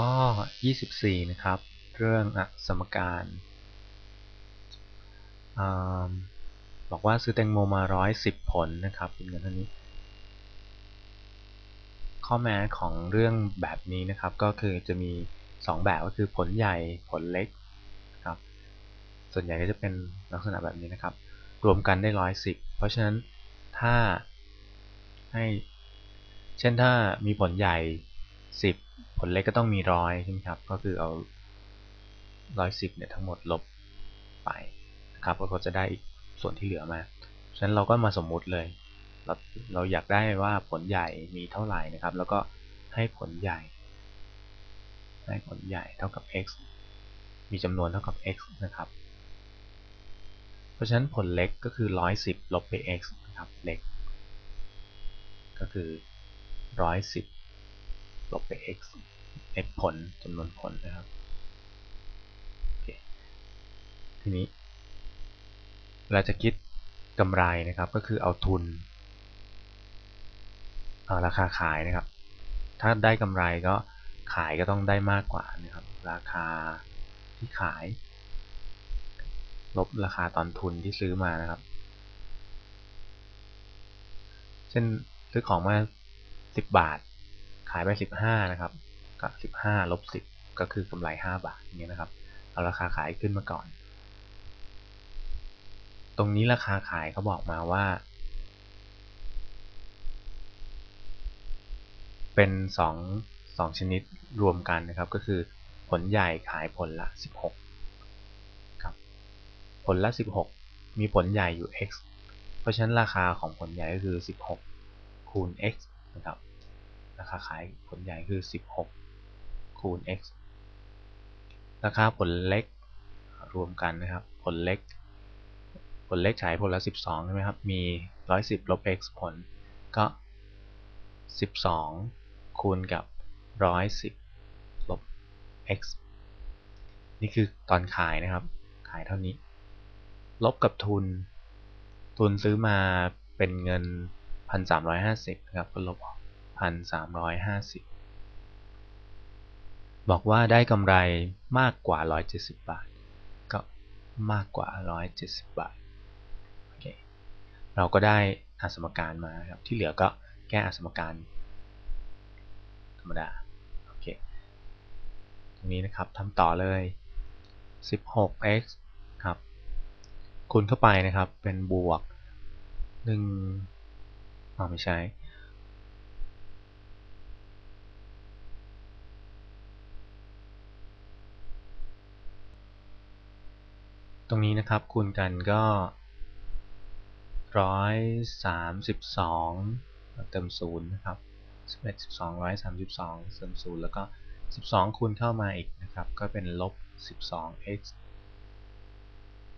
ข้อ 24 นะครับ เรื่องอสมการอบอกว่าซื้อแตงโมมา 110 ผลนะครับเป็นเงินเท่านี้ ข้อแม้ของเรื่องแบบนี้นะครับ ก็คือจะมี 2 แบบก็คือผลใหญ่ผลเล็กครับ ส่วนใหญ่ก็จะเป็นลักษณะแบบนี้นะครับ รวมกันได้ 110 เพราะฉะนั้นถ้าให้ เช่นถ้ามีผลใหญ่ 10 ลเล็กก็ต้องมีร้อยใช่ไหมครับ ก็คือเอา110เนี่ยทั้งหมดลบไปนะครับก็จะได้อีกส่วนที่เหลือมา ฉะนั้นเราก็มาสมมุติเลย เราเราอยากได้ว่าผลใหญ่มีเท่าไหร่นะครับ แล้วก็ให้ผลใหญ่ ให้ผลใหญ่เท่ากับ x มีจำนวนเท่ากับ x นะครับ เพราะฉะนั้นผลเล็กก็คือ 110 ลบไป x นะครับ เล็ก ก็คือ 110 ลบไป x x ผลจำนวนผลนะครับทีนี้เราจะคิดกำไรนะครับก็คือเอาทุนเอาราคาขายนะครับ ถ้าได้กำไรก็ขายก็ต้องได้มากกว่านะครับ ราคาที่ขาย ลบราคาตอนทุนที่ซื้อมานะครับ เช่นซื้อของมา 10 บาท ขายไป 15 นะครับ ก็15 ลบ 10 ก็คือกำไร 5 บาทอย่างเงี้ยนะครับ เอาราคาขายขึ้นมาก่อน ตรงนี้ราคาขายเขาบอกมาว่า เป็น 2 2 ชนิดรวมกันนะครับ ก็คือผลใหญ่ขายผลละ 16 ครับ ผลละ 16 มีผลใหญ่อยู่ x เพราะฉะนั้นราคาของผลใหญ่ก็คือ 16 คูณ x นะครับ ราคาขายผลใหญ่คือ 16 คูณ x ราคาผลเล็กรวมกันนะครับ ผลเล็ก ผลเล็กขายผลละ 12 ใช่ไหมครับ มี 110 ลบ x ผลก็ 12 คูณกับ 110 ลบ x นี่คือตอนขายนะครับ ขายเท่านี้ ลบกับทุน ทุนซื้อมาเป็นเงิน 1,350นะครับก็ลบออก1,350 บอกว่าได้กำไรมากกว่า 170 บาท ก็มากกว่า 170 บาทโอเคเราก็ได้อสมการมาครับ ที่เหลือก็แก้อสมการ ธรรมดาโอเคตรงนี้นะครับทำต่อเลย 16x ครับคูณเข้าไปนะครับเป็นบวก1อ๋อไม่ใช่ ตรงนี้นะครับคูณกันก็ร้อยสามสิบสองเติมศูนย์นะครับสิบเอ็ดสิบสองร้อยสามสิบสองเติมศูนย์แล้วก็สิบสองคูณเข้ามาอีกนะครับ ก็เป็นลบสิบสอง x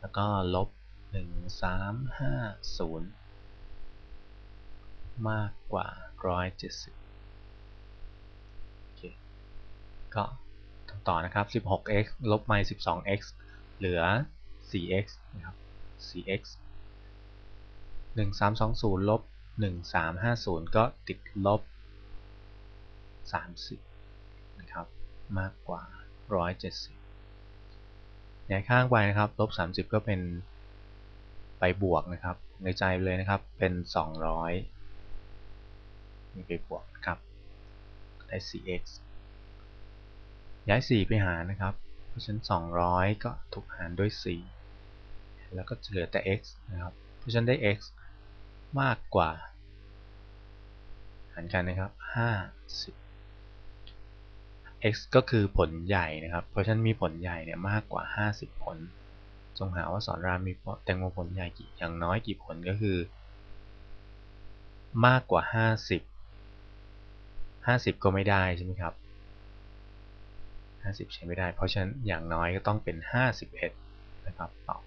แล้วก็ลบหนึ่งสามห้าศูนย์มากกว่าร้อยเจ็ดสิบโอเค ก็ต่อนะครับ 16x ลบ -12x เหลือ 4x นะครับ 4x 1320ลบ1350 ก็ติดลบ 30 นะครับ มากกว่า 170ย้ายข้างไปนะครับ ลบ 30 ก็เป็นไปบวกนะครับ ในใจเลยนะครับ เป็น 200มีไปบวกนะครับ ได้ 4x ย้าย 4 ไปหารนะครับ เพราะฉะนั้น 200 ก็ถูกหารด้วย 4 แล้วก็เหลือแต่ x นะครับ เพราะฉะนั้นได้ x มากกว่า หารกันนะครับ50 x ก็คือผลใหญ่นะครับ เพราะฉะนั้นมีผลใหญ่เนี่ยมากกว่า 50 ผล จงหาว่าสอนรามมีแตงโมผลใหญ่กี่อย่างน้อยกี่ผลก็คือ มากกว่า 50 50 ก็ไม่ได้ใช่ไหมครับ50 ใช้ไม่ได้ เพราะฉะนั้นอย่างน้อยก็ต้องเป็น 51 นะครับตอบ